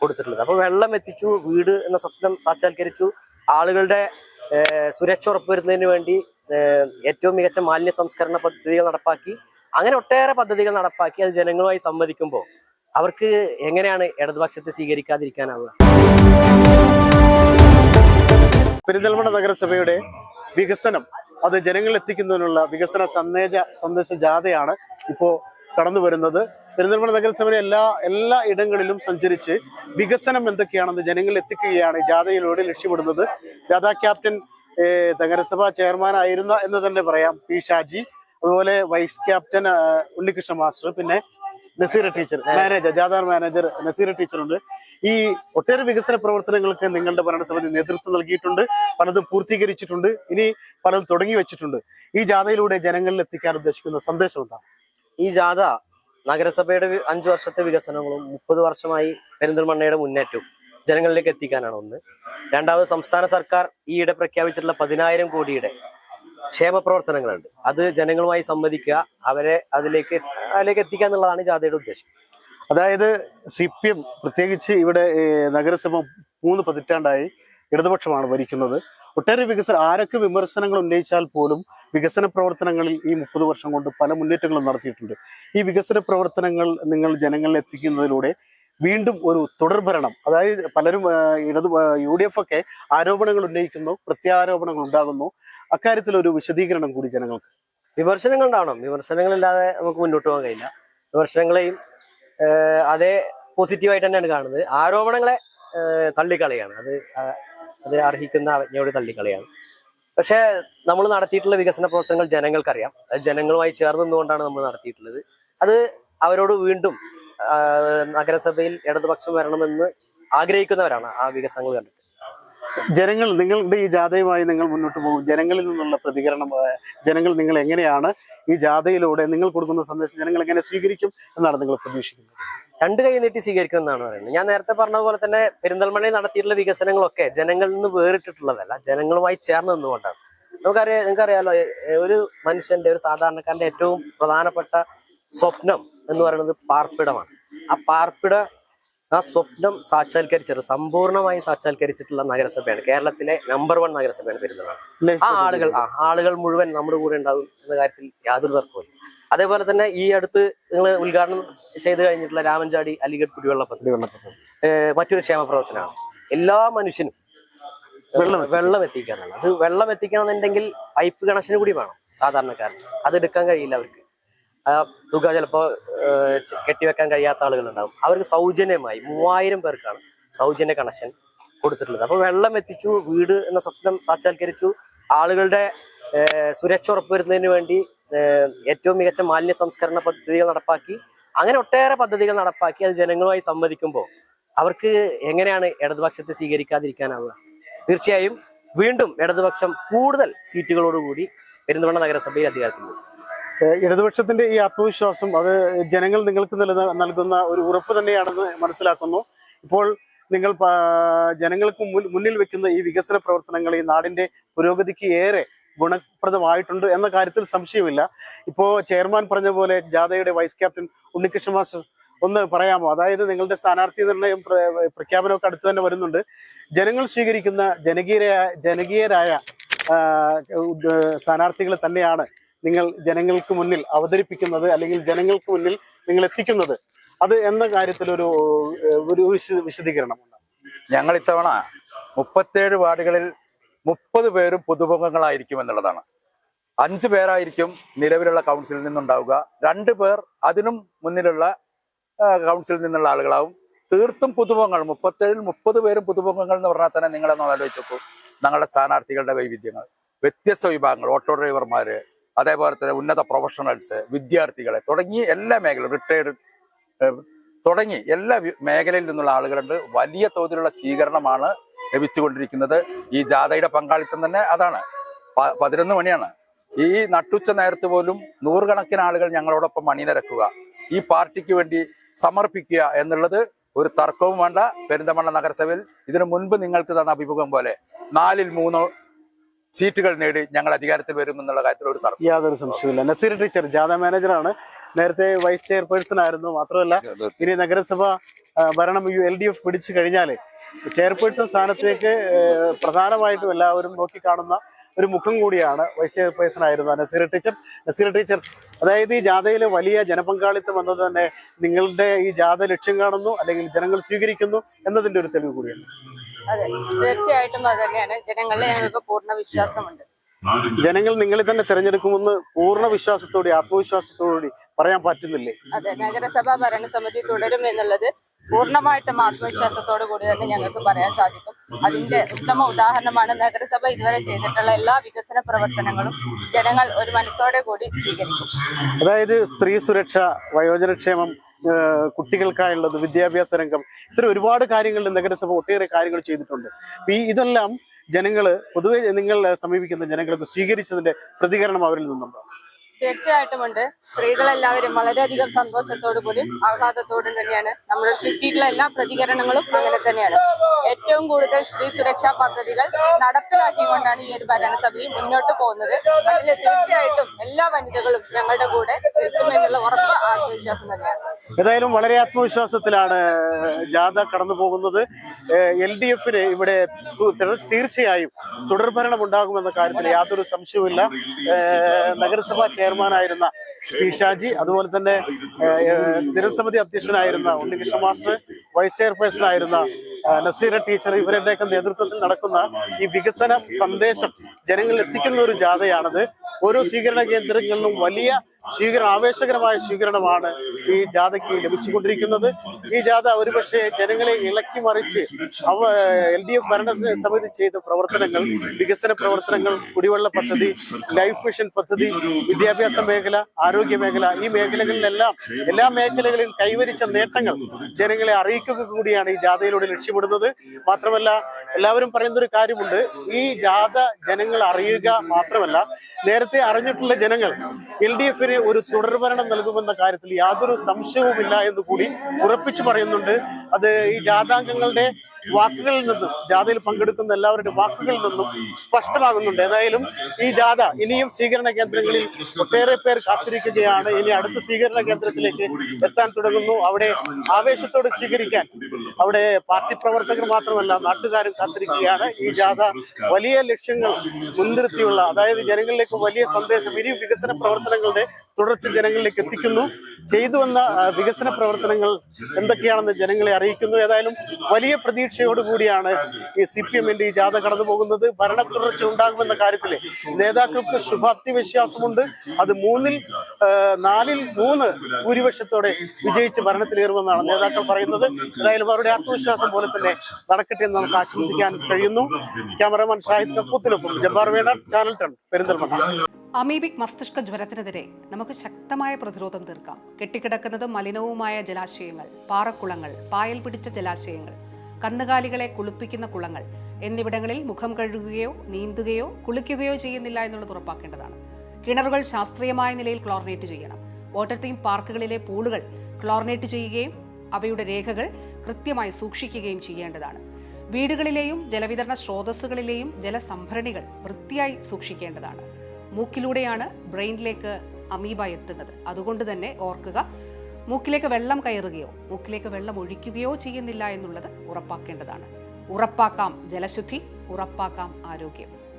കൊടുത്തിട്ടുള്ളത്. അപ്പൊ വെള്ളം എത്തിച്ചു വീട് എന്ന സ്വപ്നം സാക്ഷാത്കരിച്ചു. ആളുകളുടെ സുരക്ഷ ഉറപ്പുവരുന്നതിന് വേണ്ടി ഏറ്റവും മികച്ച മാലിന്യ സംസ്കരണ പദ്ധതികൾ നടപ്പാക്കി. അങ്ങനെ ഒട്ടേറെ പദ്ധതികൾ നടപ്പാക്കി അത് ജനങ്ങളുമായി സംവദിക്കുമ്പോൾ അവർക്ക് എങ്ങനെയാണ് ഇടതുപക്ഷത്തെ സ്വീകരിക്കാതിരിക്കാനാവുക? പെരിന്തൽമണ്ണ നഗരസഭയുടെ വികസനം അത് ജനങ്ങളിൽ എത്തിക്കുന്നതിനുള്ള വികസന സന്ദേശ സന്ദേശ ജാഥയാണ് ഇപ്പോൾ കടന്നു വരുന്നത് പെരിന്തൽമണ്ണ നഗരസഭയിലെ എല്ലാ എല്ലാ ഇടങ്ങളിലും സഞ്ചരിച്ച് വികസനം എന്തൊക്കെയാണെന്ന് ജനങ്ങളിൽ എത്തിക്കുകയാണ് ജാഥയിലൂടെ ലക്ഷ്യമിടുന്നത്. ജാഥ ക്യാപ്റ്റൻ നഗരസഭാ ചെയർമാൻ ആയിരുന്ന എന്ന് തന്നെ പറയാം പി ഷാജി. അതുപോലെ വൈസ് ക്യാപ്റ്റൻ ഉണ്ണികൃഷ്ണ മാസ്റ്റർ പിന്നെ നസീറ ടീച്ചർ മാനേജർ ജാഥ മാനേജർ നസീറ ടീച്ചറുണ്ട്. ഈ ഒട്ടേറെ വികസന പ്രവർത്തനങ്ങൾക്ക് നിങ്ങളുടെ ഭരണസമിതി നേതൃത്വം നൽകിയിട്ടുണ്ട് പലതും പൂർത്തീകരിച്ചിട്ടുണ്ട് ഇനി പലതും തുടങ്ങി വെച്ചിട്ടുണ്ട്. ഈ ജാഥയിലൂടെ ജനങ്ങളിൽ എത്തിക്കാൻ ഉദ്ദേശിക്കുന്ന സന്ദേശം എന്താണ്? ഈ ജാഥ നഗരസഭയുടെ അഞ്ചു വർഷത്തെ വികസനങ്ങളും മുപ്പത് വർഷമായി പെരിന്തൽമണ്ണയുടെ മുന്നേറ്റവും ജനങ്ങളിലേക്ക് എത്തിക്കാനാണ് ഒന്ന്. രണ്ടാമത് സംസ്ഥാന സർക്കാർ ഈയിടെ പ്രഖ്യാപിച്ചിട്ടുള്ള പതിനായിരം കോടിയുടെ ക്ഷേമ പ്രവർത്തനങ്ങളുണ്ട്. അത് ജനങ്ങളുമായി സംവദിക്കുക അവരെ അതിലേക്ക് അതിലേക്ക് എത്തിക്കുക എന്നുള്ളതാണ് ജാഥയുടെ ഉദ്ദേശം. അതായത് സി പി എം പ്രത്യേകിച്ച് ഇവിടെ നഗരസഭ മൂന്ന് പതിറ്റാണ്ടായി ഇടതുപക്ഷമാണ് ഭരിക്കുന്നത്. ഒട്ടേറെ വികസന ആരൊക്കെ വിമർശനങ്ങൾ ഉന്നയിച്ചാൽ പോലും വികസന പ്രവർത്തനങ്ങളിൽ ഈ മുപ്പത് വർഷം കൊണ്ട് പല മുന്നേറ്റങ്ങളും നടത്തിയിട്ടുണ്ട്. ഈ വികസന പ്രവർത്തനങ്ങൾ നിങ്ങൾ ജനങ്ങളിൽ എത്തിക്കുന്നതിലൂടെ വീണ്ടും ഒരു തുടർഭരണം അതായത് പലരും ഇടതു യു ഡി എഫ് ഒക്കെ ആരോപണങ്ങൾ ഉന്നയിക്കുന്നു പ്രത്യാരോപണങ്ങൾ ഉണ്ടാകുന്നു. അക്കാര്യത്തിൽ ഒരു വിശദീകരണം കൂടി ജനങ്ങൾക്ക്. വിമർശനങ്ങൾ ഉണ്ടാവണം. വിമർശനങ്ങളില്ലാതെ നമുക്ക് മുന്നോട്ട് പോകാൻ കഴിയില്ല. വിമർശനങ്ങളെയും അതേ പോസിറ്റീവായിട്ട് തന്നെയാണ് കാണുന്നത്. ആരോപണങ്ങളെ തള്ളിക്കളയാണ്. അത് ആ- അത് അർഹിക്കുന്ന അവജ്ഞയോട് തള്ളിക്കളയാണ്. പക്ഷെ നമ്മൾ നടത്തിയിട്ടുള്ള വികസന പ്രവർത്തനങ്ങൾ ജനങ്ങൾക്കറിയാം. ജനങ്ങളുമായി ചേർന്ന് നിന്നുകൊണ്ടാണ് നമ്മൾ നടത്തിയിട്ടുള്ളത്. അത് അവരോട് വീണ്ടും നഗരസഭയിൽ ഇടതുപക്ഷം വരണമെന്ന് ആഗ്രഹിക്കുന്നവരാണ് ആ വികസനങ്ങൾ കണ്ടിട്ട്. ജനങ്ങൾ നിങ്ങളുടെ ഈ ജാഥയുമായി നിങ്ങൾ മുന്നോട്ട് പോകും. ജനങ്ങളിൽ നിന്നുള്ള പ്രതികരണം ജനങ്ങൾ നിങ്ങൾ എങ്ങനെയാണ് ഈ ജാഥയിലൂടെ നിങ്ങൾ കൊടുക്കുന്ന സന്ദേശം ജനങ്ങൾ എങ്ങനെ സ്വീകരിക്കും എന്നാണ് നിങ്ങൾ പ്രതീക്ഷിക്കുന്നത്? രണ്ട് കൈ നീട്ടി സ്വീകരിക്കുമെന്നാണ് പറയുന്നത്. ഞാൻ നേരത്തെ പറഞ്ഞ പോലെ തന്നെ പെരിന്തൽമണ്ണയിൽ നടത്തിയിട്ടുള്ള വികസനങ്ങളൊക്കെ ജനങ്ങളിൽ നിന്ന് വേറിട്ടിട്ടുള്ളതല്ല ജനങ്ങളുമായി ചേർന്ന് നിന്നുകൊണ്ടാണ്. നമുക്കറിയാം നിങ്ങൾക്കറിയാലോ ഒരു മനുഷ്യന്റെ ഒരു സാധാരണക്കാരന്റെ ഏറ്റവും പ്രധാനപ്പെട്ട സ്വപ്നം എന്ന് പറയുന്നത് പാർപ്പിടമാണ്. ആ പാർപ്പിട ആ സ്വപ്നം സാക്ഷാത്കരിച്ചത് സമ്പൂർണമായി സാക്ഷാത്കരിച്ചിട്ടുള്ള നഗരസഭയാണ്. കേരളത്തിലെ നമ്പർ വൺ നഗരസഭയാണ് പെരുന്നാൾ ആ ആളുകൾ ആ ആളുകൾ മുഴുവൻ നമ്മുടെ കൂടെ ഉണ്ടാവും എന്ന കാര്യത്തിൽ യാതൊരു തർക്കവുമില്ല. അതേപോലെ തന്നെ ഈ അടുത്ത് നിങ്ങൾ ഉദ്ഘാടനം ചെയ്ത് കഴിഞ്ഞിട്ടുള്ള രാമൻചാടി അലിഗഡ് കുടിവെള്ള പദ്ധതി മറ്റൊരു ക്ഷേമ പ്രവർത്തനമാണ്. എല്ലാ മനുഷ്യനും വെള്ളം വെള്ളം എത്തിക്കുക അത് വെള്ളം എത്തിക്കണമെന്നുണ്ടെങ്കിൽ പൈപ്പ് കണക്ഷന് കൂടി വേണം സാധാരണക്കാരന്. അത് എടുക്കാൻ കഴിയില്ല അവർക്ക്. ആ തുക ചിലപ്പോൾ കെട്ടിവെക്കാൻ കഴിയാത്ത ആളുകളുണ്ടാവും. അവർക്ക് സൗജന്യമായി മൂവായിരം പേർക്കാണ് സൗജന്യ കണക്ഷൻ കൊടുത്തിട്ടുള്ളത്. അപ്പൊ വെള്ളം എത്തിച്ചു വീട് എന്ന സ്വപ്നം സാക്ഷാത്കരിച്ചു. ആളുകളുടെ സുരക്ഷ ഉറപ്പുവരുന്നതിന് വേണ്ടി ഏറ്റവും മികച്ച മാലിന്യ സംസ്കരണ പദ്ധതികൾ നടപ്പാക്കി അങ്ങനെ ഒട്ടേറെ പദ്ധതികൾ നടപ്പാക്കി അത് ജനങ്ങളുമായി സംവദിക്കുമ്പോൾ അവർക്ക് എങ്ങനെയാണ് ഇടതുപക്ഷത്തെ സ്വീകരിക്കാതിരിക്കാനാവുക തീർച്ചയായും വീണ്ടും ഇടതുപക്ഷം കൂടുതൽ സീറ്റുകളോടുകൂടി പെരിന്തൽമണ്ണ നഗരസഭയിൽ അധികാരത്തിൽ. ഇടതുപക്ഷത്തിന്റെ ഈ ആത്മവിശ്വാസം അത് ജനങ്ങൾ നിങ്ങൾക്ക് നൽകുന്ന ഒരു ഉറപ്പ് തന്നെയാണെന്ന് മനസ്സിലാക്കുന്നു ഇപ്പോൾ നിങ്ങൾ ജനങ്ങൾക്ക് മുന്നിൽ വെക്കുന്ന ഈ വികസന പ്രവർത്തനങ്ങൾ ഈ നാടിന്റെ പുരോഗതിക്ക് ഏറെ ഗുണപ്രദമായിട്ടുണ്ട് എന്ന കാര്യത്തിൽ സംശയമില്ല. ഇപ്പോ ചെയർമാൻ പറഞ്ഞ പോലെ ജാഥയുടെ വൈസ് ക്യാപ്റ്റൻ ഉണ്ണികൃഷ്ണ മാസ്റ്റർ ഒന്ന് പറയാമോ? അതായത് നിങ്ങളുടെ സ്ഥാനാർത്ഥി നിർണയം പ്ര- പ്രഖ്യാപനമൊക്കെ അടുത്ത് തന്നെ വരുന്നുണ്ട്. ജനങ്ങൾ സ്വീകരിക്കുന്ന ജനകീയരായ ജനകീയരായ സ്ഥാനാർത്ഥികൾ തന്നെയാണ് നിങ്ങൾ ജനങ്ങൾക്ക് മുന്നിൽ അവതരിപ്പിക്കുന്നത് അല്ലെങ്കിൽ ജനങ്ങൾക്ക് മുന്നിൽ നിങ്ങൾ എത്തിക്കുന്നത്. അത് എന്ന കാര്യത്തിൽ ഒരു ഒരു വിശ- വിശദീകരണം ഉണ്ടാവും. ഞങ്ങൾ ഇത്തവണ മുപ്പത്തേഴ് വാർഡുകളിൽ മുപ്പത് പേരും പുതുമുഖങ്ങളായിരിക്കും എന്നുള്ളതാണ് അഞ്ചു പേരായിരിക്കും നിലവിലുള്ള കൗൺസിലിൽ നിന്നുണ്ടാവുക. രണ്ട് പേർ അതിനും മുന്നിലുള്ള കൗൺസിലിൽ നിന്നുള്ള ആളുകളാവും. തീർത്തും പുതുമുഖങ്ങൾ മുപ്പത്തേഴിൽ മുപ്പത് പേരും പുതുമുഖങ്ങൾ എന്ന് പറഞ്ഞാൽ തന്നെ നിങ്ങളൊന്ന് ആലോചിച്ചപ്പോൾ ഞങ്ങളുടെ സ്ഥാനാർത്ഥികളുടെ വൈവിധ്യങ്ങൾ വ്യത്യസ്ത വിഭാഗങ്ങൾ ഓട്ടോ ഡ്രൈവർമാര് അതേപോലെ തന്നെ ഉന്നത പ്രൊഫഷണൽസ് വിദ്യാർത്ഥികളെ തുടങ്ങി എല്ലാ മേഖലയും റിട്ടയർഡ് തുടങ്ങി എല്ലാ മേഖലയിൽ നിന്നുള്ള ആളുകളുണ്ട്. വലിയ തോതിലുള്ള സ്വീകരണമാണ് ലഭിച്ചുകൊണ്ടിരിക്കുന്നത് ഈ ജാഥയുടെ പങ്കാളിത്തം തന്നെ അതാണ്. പതിനൊന്ന് മണിയാണ്. ഈ നട്ടുച്ച നേരത്ത് പോലും നൂറുകണക്കിന് ആളുകൾ ഞങ്ങളോടൊപ്പം അണിനിരക്കുക ഈ പാർട്ടിക്ക് വേണ്ടി സമർപ്പിക്കുക എന്നുള്ളത് ഒരു തർക്കവും വേണ്ട. പെരിന്തമണ്ണ നഗരസഭയിൽ ഇതിനു മുൻപ് നിങ്ങൾക്ക് തന്ന അഭിമുഖം പോലെ നാലിൽ മൂന്ന് സീറ്റുകൾ നേടി ഞങ്ങൾ അധികാരത്തിൽ വരുമെന്നുള്ള കാര്യത്തിൽ ഒരു തർക്കം. യാതൊരു സംശയമില്ല നസീർ ടീച്ചർ ജാഥ മാനേജറാണ്. നേരത്തെ വൈസ് ചെയർപേഴ്സൺ ആയിരുന്നു. മാത്രമല്ല ഇനി നഗരസഭ ഭരണം യു എൽ ഡി എഫ് പിടിച്ചു കഴിഞ്ഞാൽ ചെയർപേഴ്സൺ സ്ഥാനത്തേക്ക് പ്രധാനമായിട്ടും എല്ലാവരും നോക്കിക്കാണുന്ന ഒരു മുഖം കൂടിയാണ് വൈസ് ചെയർപേഴ്സൺ ആയിരുന്ന നസീർ ടീച്ചർ. നസീർ ടീച്ചർ അതായത് ഈ ജാഥയിൽ വലിയ ജനപങ്കാളിത്തം എന്നത് തന്നെ നിങ്ങളുടെ ഈ ജാഥ ലക്ഷ്യം കാണുന്നു അല്ലെങ്കിൽ ജനങ്ങൾ സ്വീകരിക്കുന്നു എന്നതിന്റെ ഒരു തെളിവ് കൂടിയാണ് അതെ തീർച്ചയായിട്ടും അത് തന്നെയാണ്. ജനങ്ങളിൽ ഞങ്ങൾക്ക് പൂർണ വിശ്വാസമുണ്ട്. ജനങ്ങൾ നിങ്ങളെ തന്നെ തിരഞ്ഞെടുക്കുമെന്ന് പൂർണ വിശ്വാസത്തോടെ ആത്മവിശ്വാസത്തോടെ പറയാൻ പറ്റുന്നില്ലേ? അതെ നഗരസഭാ ഭരണസമിതി തുടരും എന്നുള്ളത് പൂർണമായിട്ടും ആത്മവിശ്വാസത്തോടു കൂടി തന്നെ ഞങ്ങൾക്ക് പറയാൻ സാധിക്കും. അതിന്റെ ഉത്തമ ഉദാഹരണമാണ് നഗരസഭ ഇതുവരെ ചെയ്തിട്ടുള്ള എല്ലാ വികസന പ്രവർത്തനങ്ങളും ജനങ്ങൾ ഒരു മനസ്സോടെ കൂടി സ്വീകരിക്കും. അതായത് സ്ത്രീ സുരക്ഷ വയോജനക്ഷേമം കുട്ടികൾക്കായുള്ളത് വിദ്യാഭ്യാസ രംഗം ഇത്തരം ഒരുപാട് കാര്യങ്ങൾ നഗരസഭ ഒട്ടേറെ കാര്യങ്ങൾ ചെയ്തിട്ടുണ്ട്. ഈ ഇതെല്ലാം ജനങ്ങൾ പൊതുവെ നിങ്ങൾ സമീപിക്കുന്ന ജനങ്ങൾക്ക് സ്വീകരിച്ചതിന്റെ പ്രതികരണം അവരിൽ നിന്നുണ്ടോ? തീർച്ചയായിട്ടും ഉണ്ട്. സ്ത്രീകളെല്ലാവരും വളരെയധികം സന്തോഷത്തോടു കൂടിയും ആഹ്ലാദത്തോടും തന്നെയാണ് നമ്മുടെ കിട്ടിയിട്ടുള്ള എല്ലാ പ്രതികരണങ്ങളും അങ്ങനെ തന്നെയാണ്. ഏറ്റവും കൂടുതൽ സ്ത്രീ സുരക്ഷാ പദ്ധതികൾ നടപ്പിലാക്കിക്കൊണ്ടാണ് ഈ ഒരു ഭരണസഭയിൽ മുന്നോട്ട് പോകുന്നത്. അതിൽ തീർച്ചയായിട്ടും എല്ലാ വനിതകളും ഞങ്ങളുടെ കൂടെ നിൽക്കുമെന്നുള്ള ഉറപ്പ് ആത്മവിശ്വാസം തന്നെയാണ്. ഏതായാലും വളരെ ആത്മവിശ്വാസത്തിലാണ് ജാഥ കടന്നു പോകുന്നത്. എൽ ഡി എഫിന് ഇവിടെ തീർച്ചയായും തുടർഭരണം ഉണ്ടാകുമെന്ന കാര്യത്തിൽ യാതൊരു സംശയവുമില്ല. നഗരസഭാ നഗരസഭാ ചെയർമാനായിരുന്ന പി ഷാജി അതുപോലെ തന്നെ സ്ഥിരസമിതി അധ്യക്ഷനായിരുന്ന ഉണ്ണികൃഷ്ണ മാസ്റ്റർ വൈസ് ചെയർപേഴ്സൺ ആയിരുന്ന നസീര ടീച്ചർ ഇവരുടെയൊക്കെ നേതൃത്വത്തിൽ നടക്കുന്ന ഈ വികസന സന്ദേശം ജനങ്ങളിൽ എത്തിക്കുന്ന ഒരു ജാഥയാണത്. ഓരോ സ്വീകരണ കേന്ദ്രങ്ങളിലും വലിയ സ്വീകരണം ആവേശകരമായ സ്വീകരണമാണ് ഈ ജാഥയ്ക്ക് ലഭിച്ചുകൊണ്ടിരിക്കുന്നത്. ഈ ജാഥ ഒരുപക്ഷെ ജനങ്ങളെ ഇളക്കി മറിച്ച് അവ എൽ ഡി എഫ് ഭരണ സമിതി ചെയ്ത പ്രവർത്തനങ്ങൾ വികസന പ്രവർത്തനങ്ങൾ കുടിവെള്ള പദ്ധതി ലൈഫ് മിഷൻ പദ്ധതി വിദ്യാഭ്യാസ മേഖല ആരോഗ്യ മേഖല ഈ മേഖലകളിലെല്ലാം എല്ലാ മേഖലകളിലും കൈവരിച്ച നേട്ടങ്ങൾ ജനങ്ങളെ അറിയിക്കുക കൂടിയാണ് ഈ ജാഥയിലൂടെ ലക്ഷ്യമിടുന്നത്. മാത്രമല്ല എല്ലാവരും പറയുന്ന ഒരു കാര്യമുണ്ട്. ഈ ജാഥ ജനങ്ങൾ അറിയുക മാത്രമല്ല നേരത്തെ അറിഞ്ഞിട്ടുള്ള ജനങ്ങൾ എൽ ഡി എഫിന് ഒരു തുടർഭരണം നൽകുമെന്ന കാര്യത്തിൽ യാതൊരു സംശയവുമില്ല എന്ന് കൂടി ഉറപ്പിച്ചു പറയുന്നുണ്ട്. അത് ഈ ജാഥാംഗങ്ങളുടെ വാക്കുകളിൽ നിന്നും ജാഥയിൽ പങ്കെടുക്കുന്ന എല്ലാവരുടെ വാക്കുകളിൽ നിന്നും സ്പഷ്ടമാകുന്നുണ്ട്. ഏതായാലും ഈ ജാഥ ഇനിയും സ്വീകരണ കേന്ദ്രങ്ങളിൽ ഒട്ടേറെ പേർ കാത്തിരിക്കുകയാണ്. ഇനി അടുത്ത സ്വീകരണ കേന്ദ്രത്തിലേക്ക് എത്താൻ തുടങ്ങുന്നു. അവിടെ ആവേശത്തോട് സ്വീകരിക്കാൻ അവിടെ പാർട്ടി പ്രവർത്തകർ മാത്രമല്ല നാട്ടുകാരും കാത്തിരിക്കുകയാണ്. ഈ ജാഥ വലിയ ലക്ഷ്യങ്ങൾ മുൻനിർത്തിയുള്ള അതായത് ജനങ്ങളിലേക്ക് വലിയ സന്ദേശം ഇനിയും വികസന പ്രവർത്തനങ്ങളുടെ തുടർച്ച ജനങ്ങളിലേക്ക് എത്തിക്കുന്നു. ചെയ്തു വന്ന വികസന പ്രവർത്തനങ്ങൾ എന്തൊക്കെയാണെന്ന് ജനങ്ങളെ അറിയിക്കുന്നു. ഏതായാലും വലിയ പ്രതീക്ഷയോടുകൂടിയാണ് ഈ സി പി എമ്മിന്റെ ഈ ജാഥ കടന്നു പോകുന്നത്. ഭരണ തുടർച്ച ഉണ്ടാകുമെന്ന കാര്യത്തിൽ നേതാക്കൾക്ക് ശുഭാപ്തി വിശ്വാസമുണ്ട് അത് മൂന്നിൽ നാലിൽ മൂന്ന് ഭൂരിപക്ഷത്തോടെ വിജയിച്ച് ഭരണത്തിലേറുമെന്നാണ് നേതാക്കൾ പറയുന്നത്. ഏതായാലും അവരുടെ ആത്മവിശ്വാസം പോലെ തന്നെ നടക്കട്ടെ എന്ന് നമുക്ക് ആശംസിക്കാൻ കഴിയുന്നു. ക്യാമറമാൻ ഷാഹിദ് കപ്പൂത്തിനൊപ്പം ജബ്ബാർ വേണ ചാനൽ ടൺ പെരിന്തൽമണ്ണ. അമീബിക് മസ്തിഷ്ക ജ്വരത്തിനെതിരെ നമുക്ക് ശക്തമായ പ്രതിരോധം തീർക്കാം. കെട്ടിക്കിടക്കുന്നത് മലിനവുമായ ജലാശയങ്ങൾ പാറക്കുളങ്ങൾ പായൽ പിടിച്ച ജലാശയങ്ങൾ കന്നുകാലികളെ കുളിപ്പിക്കുന്ന കുളങ്ങൾ എന്നിവിടങ്ങളിൽ മുഖം കഴുകുകയോ നീന്തുകയോ കുളിക്കുകയോ ചെയ്യുന്നില്ല എന്നുള്ളത് ഉറപ്പാക്കേണ്ടതാണ്. കിണറുകൾ ശാസ്ത്രീയമായ നിലയിൽ ക്ലോറിനേറ്റ് ചെയ്യണം. വാട്ടർ തീം പാർക്കുകളിലെ പൂളുകൾ ക്ലോറിനേറ്റ് ചെയ്യുകയും അവയുടെ രേഖകൾ കൃത്യമായി സൂക്ഷിക്കുകയും ചെയ്യേണ്ടതാണ്. വീടുകളിലെയും ജലവിതരണ സ്രോതസ്സുകളിലെയും ജലസംഭരണികൾ വൃത്തിയായി സൂക്ഷിക്കേണ്ടതാണ്. മൂക്കിലൂടെയാണ് ബ്രെയിനിലേക്ക് അമീബ എത്തുന്നത്. അതുകൊണ്ട് തന്നെ ഓർക്കുക മൂക്കിലേക്ക് വെള്ളം കയറുകയോ മൂക്കിലേക്ക് വെള്ളം ഒഴിക്കുകയോ ചെയ്യുന്നില്ല എന്നുള്ളത് ഉറപ്പാക്കേണ്ടതാണ്. ഉറപ്പാക്കാം ജലശുദ്ധി ഉറപ്പാക്കാം ആരോഗ്യം.